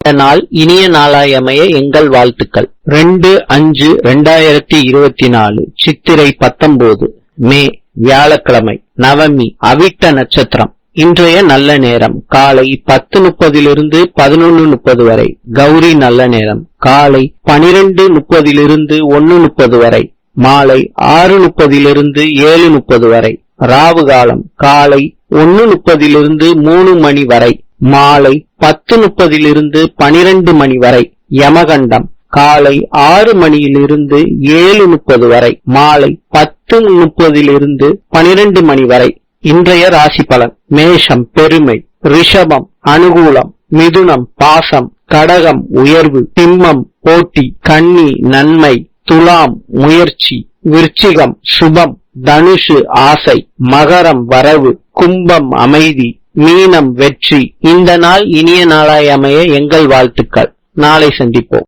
இந்த நாள் இனிய நாளாய் அமைய எங்கள் வாழ்த்துக்கள். ரெண்டு அஞ்சு ரெண்டாயிரத்தி இருபத்தி நாலு சித்திரை பத்தொன்பது மே வியாழக்கிழமை நவமி அவிட்ட நட்சத்திரம். இன்றைய நல்ல நேரம் காலை பத்து முப்பதிலிருந்து பதினொன்னு முப்பது வரை. கௌரி நல்ல நேரம் காலை பனிரெண்டு முப்பதிலிருந்து ஒன்னு முப்பது வரை. மாலை ஆறு முப்பதிலிருந்து ஏழு முப்பது வரை. ராவு காலம் காலை ஒன்னு முப்பதிலிருந்து மூணு மணி வரை. மாலை பத்து முப்பதிலிருந்து பனிரெண்டு மணி வரை யமகண்டம். காலை ஆறு மணியிலிருந்து ஏழு முப்பது வரை மாலை பத்து முப்பதிலிருந்து பனிரெண்டு மணி வரை இன்றைய ராசி பலன் மேஷம் பெருமை ரிஷபம் அனுகூலம் மிதுனம் பாசம் கடகம் உயர்வு திம்மம் போட்டி கன்னி நன்மை துலாம் முயற்சி விருச்சிகம் சுபம் தனுஷு ஆசை மகரம் வரவு கும்பம் அமைதி மீனம் வெற்றி. இந்த நாள் இனிய நாளாய் அமைய எங்கள் வாழ்த்துக்கள். நாளை சந்திப்போம்.